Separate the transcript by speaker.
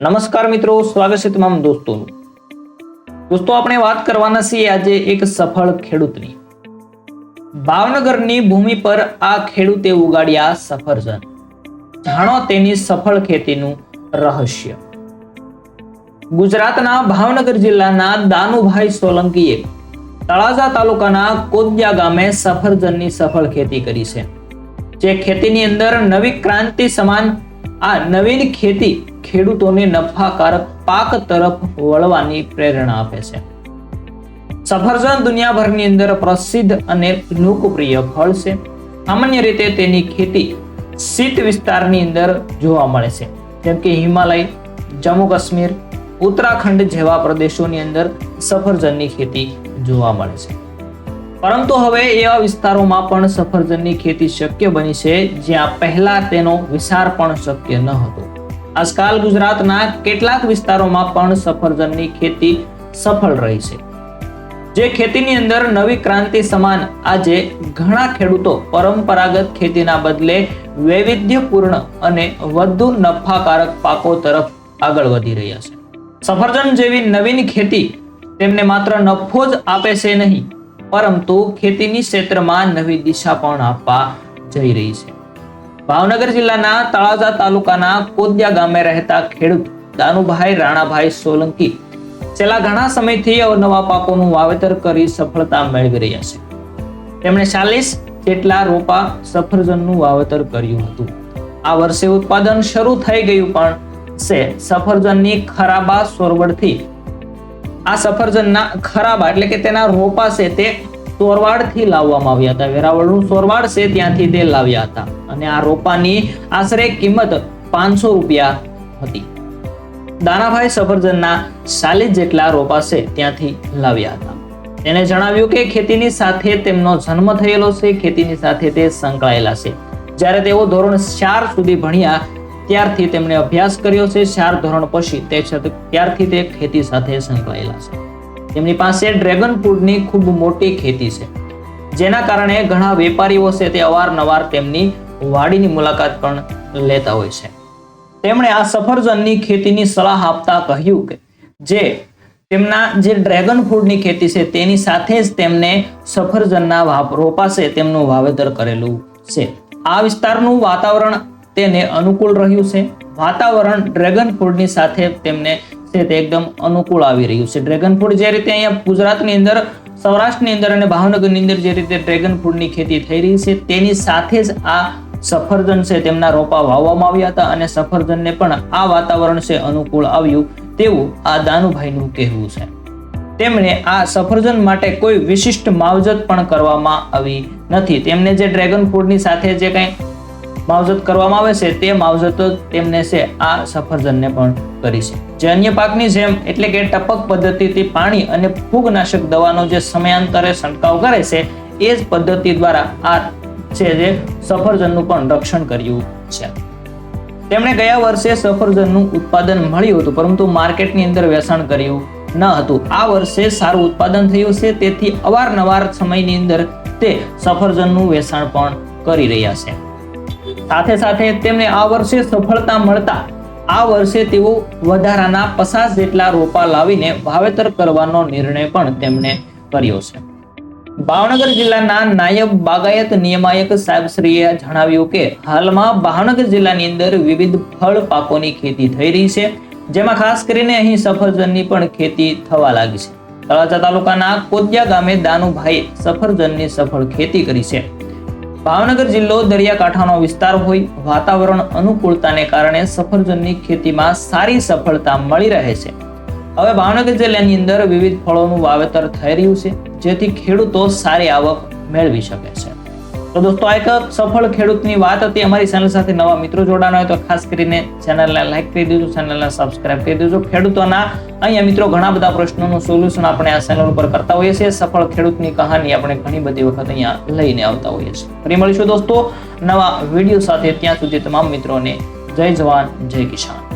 Speaker 1: નમસ્કાર મિત્રો, સ્વાગત છે તમામ દોસ્તોનું. દોસ્તો, આપણે વાત કરવાના છીએ આજે એક સફળ ખેડૂતની. ભાવનગરની ભૂમિ પર આ ખેડૂતે ઉગાડ્યા સફરજન. જાણો તેની સફળ ખેતીનું રહસ્ય. ગુજરાતના ભાવનગર જિલ્લાના દાનુભાઈ સોલંકીએ તળાજા તાલુકાના કોદિયા ગામે સફરજનની સફળ ખેતી કરી છે. જે ખેતીની અંદર નવી ક્રાંતિ સમાન આ નવીન ખેતી ખેડૂતોને નફાકારક પાક તરફ વળવાની પ્રેરણા આપે છે. સફરજન દુનિયાભરની અંદર પ્રસિદ્ધ અને લોકપ્રિય ફળ છે. સામાન્ય રીતે તેની ખેતી શીત વિસ્તારની અંદર જોવા મળે છે. જેમ કે હિમાલય, જમ્મુ કાશ્મીર, ઉત્તરાખંડ જેવા પ્રદેશોની અંદર સફરજનની ખેતી જોવા મળે છે. પરંતુ હવે એવા વિસ્તારોમાં પણ સફરજનની ખેતી શક્ય બની છે જ્યાં પહેલા તેનો વિસાર પણ શક્ય ન હતો. આજકાલ ગુજરાતના કેટલાક વિસ્તારોમાં પણ સફરજનની ખેતી સફળ રહી છે. જે ખેતીની અંદર નવી ક્રાંતિ સમાન આજે ઘણા ખેડૂતો પરંપરાગત ખેતીના બદલે વૈવિધ્યપૂર્ણ અને વધુ નફાકારક પાકો તરફ આગળ વધી રહ્યા છે. સફરજન જેવી નવીન ખેતી તેમને માત્ર નફો જ આપે છે નહીં, પરંતુ ખેતીની ક્ષેત્રમાં નવી દિશા પણ આપવા જઈ રહી છે. ભાવનગર જિલ્લાના તળાજા તાલુકાના કોદિયા ગામે રહેતા ખેડૂત દાનુભાઈ રાણાભાઈ સોલંકી છેલ્લા ઘણા સમયથી અવનવા પાકોનું વાવેતર કરી સફળતા મેળવી રહ્યા છે. તેમણે ચાલીસ જેટલા રોપા સફરજનનું વાવેતર કર્યું હતું. આ વર્ષે ઉત્પાદન શરૂ થઈ ગયું પણ છે, સફરજનની ખરાબા સોરવડથી. આ સફરજનના ખરાબા એટલે કે તેના રોપા છે તે સોરવાડથી લાવવામાં આવ્યા હતા. વેરાવળનું સોરવાડ છે, ત્યાંથી તે લાવ્યા હતા. અને આ રોપાની આશરે કિંમત પાંચસો રૂપિયા હતી. દાનાભાઈ સફરજનના ચાલીસ જેટલા રોપા છે, ત્યાંથી લાવ્યા હતા. તેને જણાવ્યું કે ખેતીની સાથે તેમનો જન્મ થયેલો છે, ખેતીની સાથે તે સંકળાયેલા છે. જ્યારે તેઓ ધોરણ ચાર સુધી ભણ્યા, ત્યારથી તેમણે અભ્યાસ કર્યો છે. ચાર ધોરણ પછી તે ત્યારથી તે ખેતી સાથે સંકળાયેલા છે. તેમની પાસે ડ્રેગન ફ્રૂટની ખૂબ મોટી ખેતી છે, જેના કારણે ઘણા વેપારીઓ છે તે અવારનવાર તેમની વાડીની મુલાકાત પણ લેતા હોય છે. તેમણે આ સફરજનની ખેતીની સલાહ આપતા કહ્યું કે, જે તેમના જે ડ્રેગન ફ્રૂટની ખેતી છે તેની સાથે જ તેમને સફરજનના રોપાશે રોપા તેમનું વાવેતર કરેલું છે. આ વિસ્તારનું વાતાવરણ તેને અનુકૂળ રહ્યું છે. વાતાવરણ ડ્રેગન ફ્રૂટની સાથે તેમને છે તે એકદમ અનુકૂળ આવી રહ્યું છે. ડ્રેગન ફ્રૂટ જે રીતે અહીંયા ગુજરાતની અંદર, સૌરાષ્ટ્રની અંદર અને ભાવનગરની અંદર જે રીતે ડ્રેગન ફ્રૂટની ખેતી થઈ રહી છે, તેની સાથે જ આ સફરજન છે તેમના રોપા વાવવામાં આવ્યા હતા અને સફરજનને પણ આ વાતાવરણ છે અનુકૂળ આવ્યું તેવું આ દાનુભાઈનું કહેવું છે. તેમણે આ સફરજન માટે કોઈ વિશિષ્ટ માવજત પણ કરવામાં આવી નથી. તેમને જે ડ્રેગન ફ્રૂટની સાથે જે કંઈ માવજત કરવામાં આવે છે, તે માવજત તેમને છે, આ સફરજનને પણ કરી છે. જે અન્ય પાકની જેમ, એટલે કે ટપક પદ્ધતિથી પાણી અને ફૂગનાશક દવાનો જે સમયાંતરે છંટકાવ કરે છે, એ જ પદ્ધતિ દ્વારા આ છે જે સફરજનનું પણ રક્ષણ કર્યું છે. તેમણે ગયા વર્ષે સફરજનનું ઉત્પાદન મળ્યું હતું, પરંતુ માર્કેટની અંદર વેચાણ કર્યું ન હતું. આ વર્ષે સારું ઉત્પાદન થયું છે, તેથી અવારનવાર સમયની અંદર તે સફરજનનું વેચાણ પણ કરી રહ્યા છે. સાથે સાથે તેમને આ વર્ષે સફળતા મળતા, આ વર્ષે તેઓ વધારાના પચાસ જેટલા રોપા લાવીને વાવેતર કરવાનો નિર્ણય પણ તેમણે કર્યો છે. ભાવનગર જિલ્લાના નાયબ બાગાયત નિયમાયક સાહેબશ્રીએ જણાવ્યું કે, હાલમાં ભાવનગર જિલ્લાની અંદર વિવિધ ફળ પાકોની ખેતી થઈ રહી છે, જેમાં ખાસ કરીને અહીં સફરજનની પણ ખેતી થવા લાગી છે. તળાજા તાલુકાના કોદિયા ગામે દાનુભાઈએ સફરજનની સફળ ખેતી કરી છે. ભાવનગર જિલ્લો દરિયાકાંઠાનો વિસ્તાર હોય, વાતાવરણ અનુકૂળતાને કારણે સફરજનની ખેતીમાં સારી સફળતા મળી રહે છે. હવે ભાવનગર જિલ્લાની અંદર વિવિધ ફળોનું વાવેતર થઈ રહ્યું છે, જેથી ખેડૂતો સારી આવક મેળવી શકે છે. તો દોસ્તો, આ એક સફળ ખેડૂતની વાત હતી અમારી ચેનલ સાથે નવા મિત્રો જોડાના હોય તો ખાસ કરીને ચેનલને લાઈક કરી દેજો ચેનલને સબસ્ક્રાઇબ કરી દેજો. ખેડૂતોના અહીંયા મિત્રો ઘણા બધા પ્રશ્નોનું સોલ્યુશન આપણે આ ચેનલ ઉપર કરતા હોઈએ છીએ. સફળ ખેડૂતની કહાની આપણે ઘણી બધી વખત અહીંયા લઈને આવતા હોઈએ છીએ. ફરી મળીશું દોસ્તો નવા વીડિયો સાથે. ત્યાં સુધી તમામ મિત્રોને જય જવાન, જય કિસાન.